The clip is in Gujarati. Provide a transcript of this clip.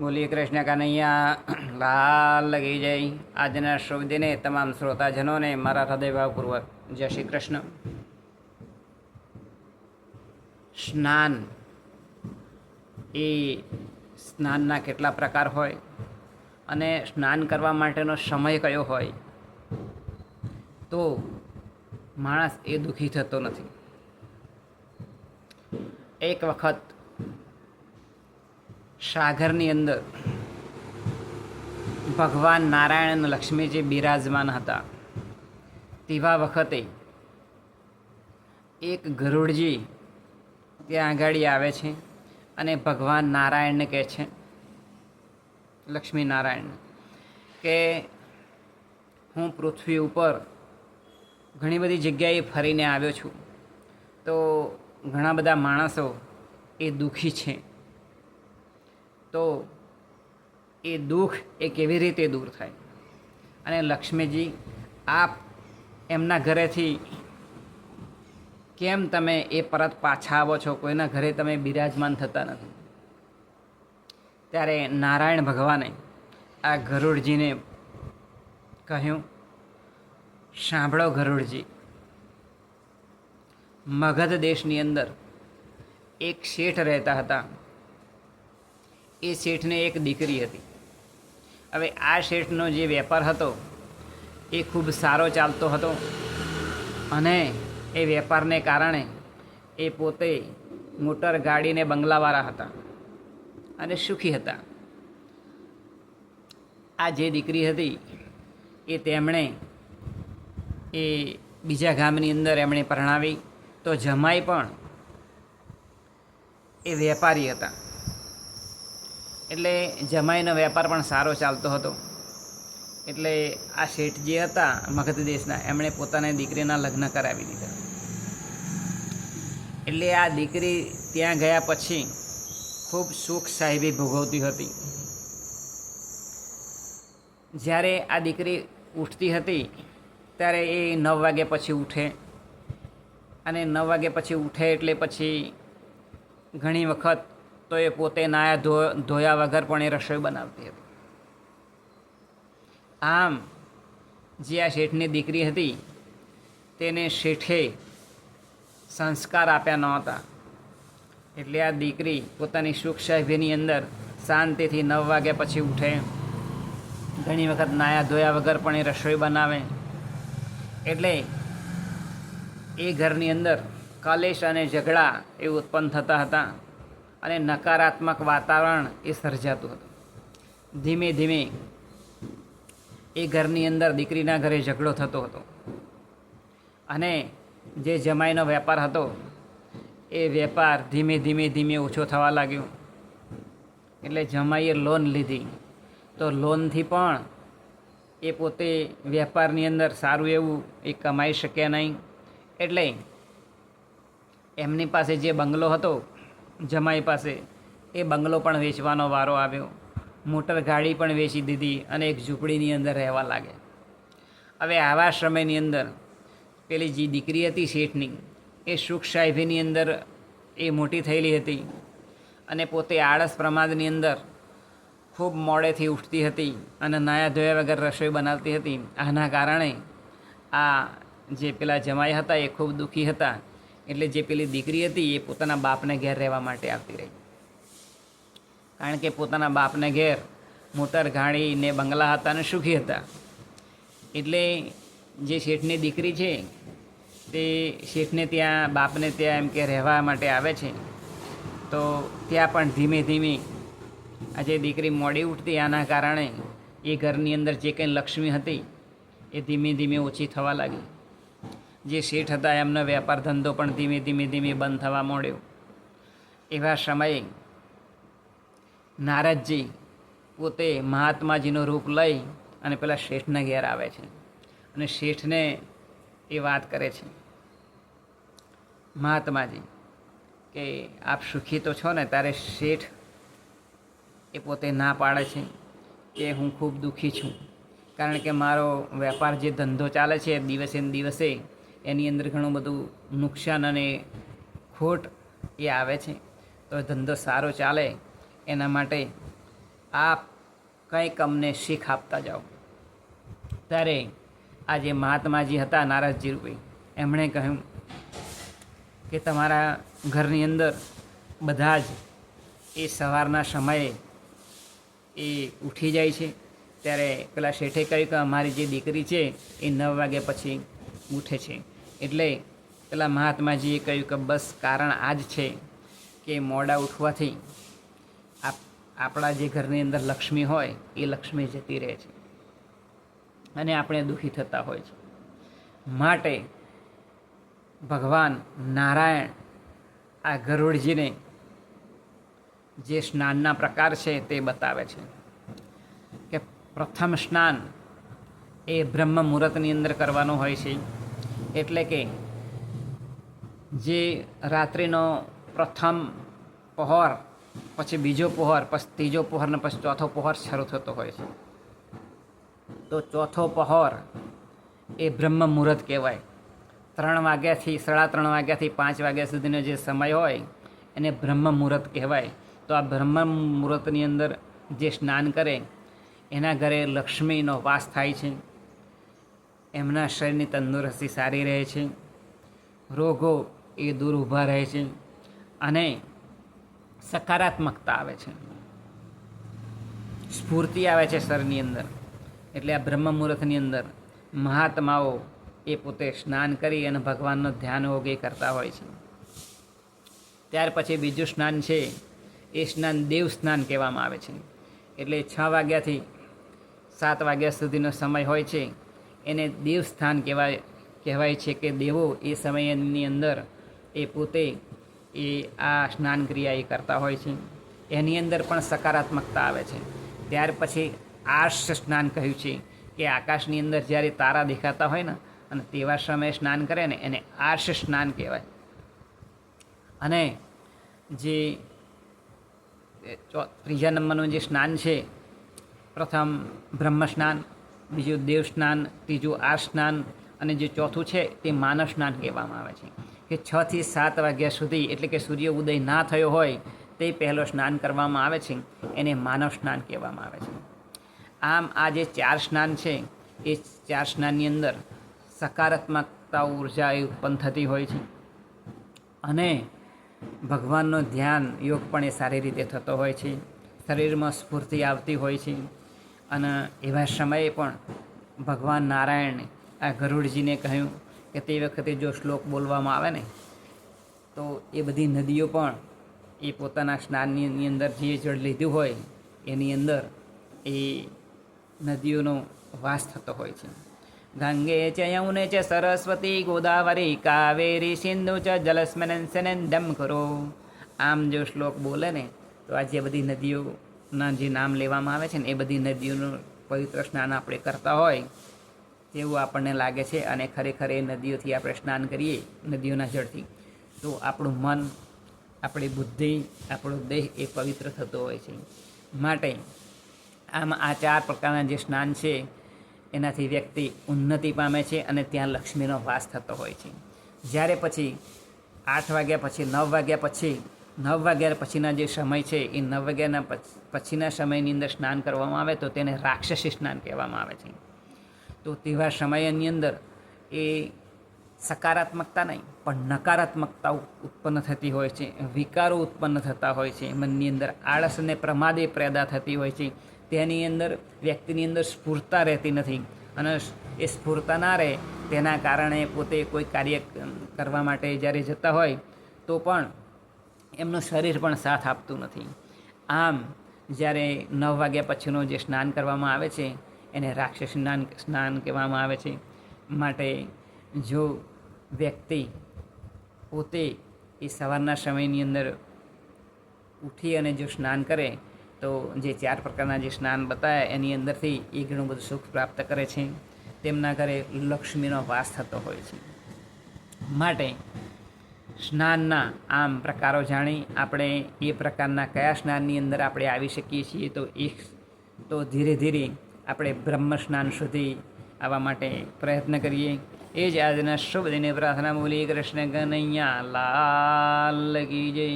બોલીએ કૃષ્ણ કનૈયા લાલ લગી જય આજના શુભ દિને તમામ શ્રોતાજનોને મારા હૃદયભાવપૂર્વક જય શ્રી કૃષ્ણ. સ્નાન. એ સ્નાનના કેટલા પ્રકાર હોય અને સ્નાન કરવા માટેનો સમય કયો હોય તો માણસ એ દુઃખી થતો નથી. એક વખત સાગરની અંદર ભગવાન નારાયણ અને લક્ષ્મીજી બિરાજમાન હતા, તેવા વખતે એક ગરુડજી ત્યાં આગળ આવે છે અને ભગવાન નારાયણને કહે છે, લક્ષ્મી નારાયણ, કે હું પૃથ્વી ઉપર ઘણી બધી જગ્યાએ ફરીને આવ્યો છું, તો ઘણા બધા માણસો એ દુઃખી છે. તો એ દુઃખ એ કેવી રીતે દૂર થાય? અને લક્ષ્મીજી, આપ એમના ઘરેથી કેમ તમે એ પરત પાછા આવો છો? કોઈના ઘરે તમે બિરાજમાન થતા નથી. ત્યારે નારાયણ ભગવાને આ ગરુડજીને કહ્યું, સાંભળો ગરુડજી, મગધ દેશની અંદર એક શેઠ રહેતા હતા. એ શેઠને એક દીકરી હતી. હવે આ શેઠનો જે વેપાર હતો, એ ખૂબ સારો ચાલતો હતો અને એ વેપારને કારણે એ પોતે મોટર ગાડીને બંગલાવાળા હતા અને સુખી હતા. આ જે દીકરી હતી, એ તેમણે એ બીજા ગામની અંદર એમણે પરણાવી, તો જમાઈ પણ એ વેપારી હતા. એટલે જમાઈનો વેપાર પણ સારો ચાલતો હતો. એટલે આ શેઠ જે હતા મગધ દેશના, એમણે પોતાની દીકરીના લગ્ન કરાવી દીધા. એટલે આ દીકરી ત્યાં ગયા પછી ખૂબ સુખ સાહેબી ભોગવતી હતી. જ્યારે આ દીકરી ઉઠતી હતી, ત્યારે એ નવ વાગે પછી ઉઠે. અને નવ વાગે પછી ઉઠે એટલે પછી ઘણી વખત તો એ પોતે નાયા ધો, ધોયા વગર પણ એ રસોઈ બનાવતી હતી. આમ, જે આ શેઠની દીકરી હતી, તેને શેઠે સંસ્કાર આપ્યા નહોતા. એટલે આ દીકરી પોતાની સુખ સાહેબીની અંદર શાંતિથી નવ વાગ્યા પછી ઉઠે. ઘણી વખત નાયા ધોયા વગર પણ એ રસોઈ બનાવે. એટલે એ ઘરની અંદર કલેશ અને ઝઘડા એ ઉત્પન્ન થતા હતા. અને નકારાત્મક વાતાવરણ એ સર્જાતું હતું. ધીમે ધીમે એ ઘરની અંદર દીકરીના ઘરે ઝઘડો થતો હતો. અને જે જમાઈનો વેપાર હતો, એ વેપાર ધીમે ધીમે ધીમે ઓછો થવા લાગ્યો. એટલે જમાઈએ લોન લીધી. તો લોનથી પણ એ પોતે વેપારની અંદર સારું એવું એ કમાઈ શક્યા નહીં. એટલે એમની પાસે જે બંગલો હતો જમાઈ પાસે. એ બંગલો પણ વેચવાનો વારો આવ્યો. મોટર ગાડી પણ વેચી દીધી અને એક ઝૂંપડીની અંદર રહેવા લાગે. હવે આવા સમયની અંદર પેલી જે દીકરી હતી શેઠની, એ સુખ સાહેબીની અંદર એ મોટી થયેલી હતી અને પોતે આળસ પ્રમાદની અંદર ખૂબ મોડેથી ઉઠતી હતી અને નાયા ધોયા વગર રસોઈ બનાવતી હતી. આના કારણે આ જે પેલા જમાઈ હતા એ ખૂબ દુઃખી હતા. એટલે જે પેલી દીકરી હતી એ પોતાના બાપને ઘેર રહેવા માટે આવતી રહી. કારણ કે પોતાના બાપને ઘેર મોટર ગાડી ને બંગલા હતા અને સુખી હતા. એટલે જે શેઠની દીકરી છે, તે શેઠને ત્યાં, બાપને ત્યાં એમ કે રહેવા માટે આવે છે. તો ત્યાં પણ ધીમે ધીમે આજે દીકરી મોડી ઉઠતી, આના કારણે એ ઘરની અંદર જે કંઈ લક્ષ્મી હતી, એ ધીમે ધીમે ઓછી થવા લાગી. જે શેઠ હતા, એમનો વેપાર ધંધો પણ ધીમે ધીમે ધીમે બંધ થવા માંડ્યો. એવા સમયે નારદજી પોતે મહાત્માજીનું રૂપ લઈ અને પેલા શેઠના ઘેર આવે છે અને શેઠને એ વાત કરે છે, મહાત્માજી, કે આપ સુખી તો છો ને, તારે શેઠ એ પોતે ના પાડે છે કે હું ખૂબ દુઃખી છું. કારણ કે મારો વેપાર જે ધંધો ચાલે છે દિવસે ને દિવસે એની અંદર ઘણું બધું નુકસાન અને ખોટ એ આવે છે. તો ધંધો સારો ચાલે, એના માટે આપ કંઈક અમને શીખ આપતા જાઓ. ત્યારે આ જે મહાત્માજી હતા નારાજજી રૂપે. એમણે કહ્યું કે તમારા ઘરની અંદર બધા જ એ સવારના સમયે એ ઉઠી જાય છે. ત્યારે પેલા શેઠે કહ્યું કે અમારી જે દીકરી છે એ નવ વાગ્યા પછી ઉઠે છે. એટલે પેલા મહાત્માજીએ કહ્યું કે બસ કારણ આ જ છે કે મોડા ઉઠવાથી આપ, આપણા જે ઘરની અંદર લક્ષ્મી હોય એ લક્ષ્મી જતી રહે છે. અને આપણે દુઃખી થતા હોય છે. માટે ભગવાન નારાયણ આ ગરુડજીને જે સ્નાનના પ્રકાર છે તે બતાવે છે કે પ્રથમ સ્નાન એ બ્રહ્મ મુહૂર્તની અંદર કરવાનું હોય છે. એટલે કે જે રાત્રિનો પ્રથમ પહોર, પછી બીજો પહોર, પછી ત્રીજો પહોર ને પછી ચોથો પહોર શરૂ થતો હોય છે. તો ચોથો પહોર એ બ્રહ્મ મુહૂર્ત કહેવાય. ત્રણ વાગ્યાથી, સાડા ત્રણ વાગ્યાથી પાંચ વાગ્યા સુધીનો જે સમય હોય, એને બ્રહ્મ મુહૂર્ત કહેવાય. તો આ બ્રહ્મ મુહૂર્તની અંદર જે સ્નાન કરે, એના ઘરે લક્ષ્મીનો વાસ થાય છે. એમના શરીરની તંદુરસ્તી સારી રહે છે. રોગો એ દૂર ઊભા રહે છે અને સકારાત્મકતા આવે છે. સ્ફૂર્તિ આવે છે શરીરની અંદર. એટલે આ બ્રહ્મ મુહૂર્તની અંદર મહાત્માઓ એ પોતે સ્નાન કરી અને ભગવાનનો ધ્યાન યોગે કરતા હોય છે. ત્યાર પછી બીજું સ્નાન છે એ સ્નાન દેવ સ્નાન કહેવામાં આવે છે. એટલે છ વાગ્યાથી સાત વાગ્યા સુધીનો સમય હોય છે. એને દેવસ્થાન કહેવાય કહેવાય છે કે દેવો એ સમયની અંદર એ પોતે એ આ સ્નાન ક્રિયા એ કરતા હોય છે. એની અંદર પણ સકારાત્મકતા આવે છે. ત્યાર પછી આર્ષ સ્નાન કહ્યું છે કે આકાશની અંદર જ્યારે તારા દેખાતા હોય ને, અને તેવા સમયે સ્નાન કરે ને, એને આર્ષ સ્નાન કહેવાય. અને જે ત્રીજા નંબરનું જે સ્નાન છે, પ્રથમ બ્રહ્મ સ્નાન બીજું દેવ સ્નાન, ત્રીજું આ સ્નાન અને જે ચોથું છે તે માનવ સ્નાન કહેવામાં આવે છે. કે છથી સાત વાગ્યા સુધી એટલે કે સૂર્ય ઉદય ના થયો હોય તે પહેલો સ્નાન કરવામાં આવે છે. એને માનવ સ્નાન કહેવામાં આવે છે. આમ આ જે ચાર સ્નાન છે, એ ચાર સ્નાનની અંદર સકારાત્મકતા ઊર્જા એ ઉત્પન્ન થતી હોય છે. અને ભગવાનનો ધ્યાન યોગ પણ એ સારી રીતે થતો હોય છે. શરીરમાં સ્ફૂર્તિ આવતી હોય છે. અને એવા સમયે પણ ભગવાન નારાયણે આ ગરુડજીને કહ્યું કે તે વખતે જો શ્લોક બોલવામાં આવે ને, તો એ બધી નદીઓ પણ એ પોતાના સ્નાનની અંદર જે જળ લીધું હોય, એની અંદર એ નદીઓનો વાસ થતો હોય છે. ગંગે ચ યમુને ચ સરસ્વતી ગોદાવરી, કાવેરી સિંધુ ચ જલસ્મનંસનંદમ કરો. આમ જો શ્લોક બોલે ને, તો આ જે બધી નદીઓના જે નામ લેવામાં આવે છે ને એ બધી નદીઓનું પવિત્ર સ્નાન આપણે કરતા હોય, તેવું આપણને લાગે છે અને ખરેખર એ નદીઓથી આપણે સ્નાન કરીએ નદીઓના જળથી. તો આપણું મન, આપણી બુદ્ધિ, આપણો દેહ એ પવિત્ર થતો હોય છે. માટે આમ આ ચાર પ્રકારના જે સ્નાન છે, એનાથી વ્યક્તિ ઉન્નતિ પામે છે અને ત્યાં લક્ષ્મીનો વાસ થતો હોય છે. જ્યારે પછી આઠ વાગ્યા પછી, નવ વાગ્યા પછી નવ વાગ્યા પછીના જે સમય છે, એ નવ વાગ્યાના પછીના સમયની અંદર સ્નાન કરવામાં આવે, તો તેને રાક્ષસી સ્નાન કહેવામાં આવે છે. તો તેવા સમયની અંદર એ સકારાત્મકતા નહીં, પણ નકારાત્મકતા ઉત્પન્ન થતી હોય છે, વિકારો ઉત્પન્ન થતા હોય છે, મનની અંદર આળસ અને પ્રમાદે પેદા થતી હોય છે, તેની અંદર વ્યક્તિની અંદર સ્ફૂર્તા રહેતી નથી. અને એ સ્ફૂર્તા ના રહે, તેના કારણે પોતે કોઈ કાર્ય કરવા માટે જ્યારે જતા હોય, તો પણ એમનું શરીર પણ સાથ આપતું નથી. આમ, જ્યારે નવ વાગ્યા પછીનું જે સ્નાન કરવામાં આવે છે, એને રાક્ષસ સ્નાન સ્નાન કહેવામાં આવે છે, માટે જો વ્યક્તિ પોતે એ સવારના સમયની અંદર ઉઠી અને જો સ્નાન કરે, તો જે ચાર પ્રકારના જે સ્નાન બતાવ્યા એની અંદરથી એ ઘણું બધું સુખ પ્રાપ્ત કરે છે. તેમના ઘરે લક્ષ્મીનો વાસ થતો હોય છે. માટે સ્નાનના આમ પ્રકારો જાણી આપણે એ પ્રકારના કયા સ્નાનની અંદર આપણે આવી શકીએ છીએ, તો એક તો ધીરે ધીરે આપણે બ્રહ્મ સ્નાન સુધી આવવા માટે પ્રયત્ન કરીએ. એ જ આજના શુભ દિને પ્રાર્થના બોલી કૃષ્ણ કનૈયા, લાલ કી જય.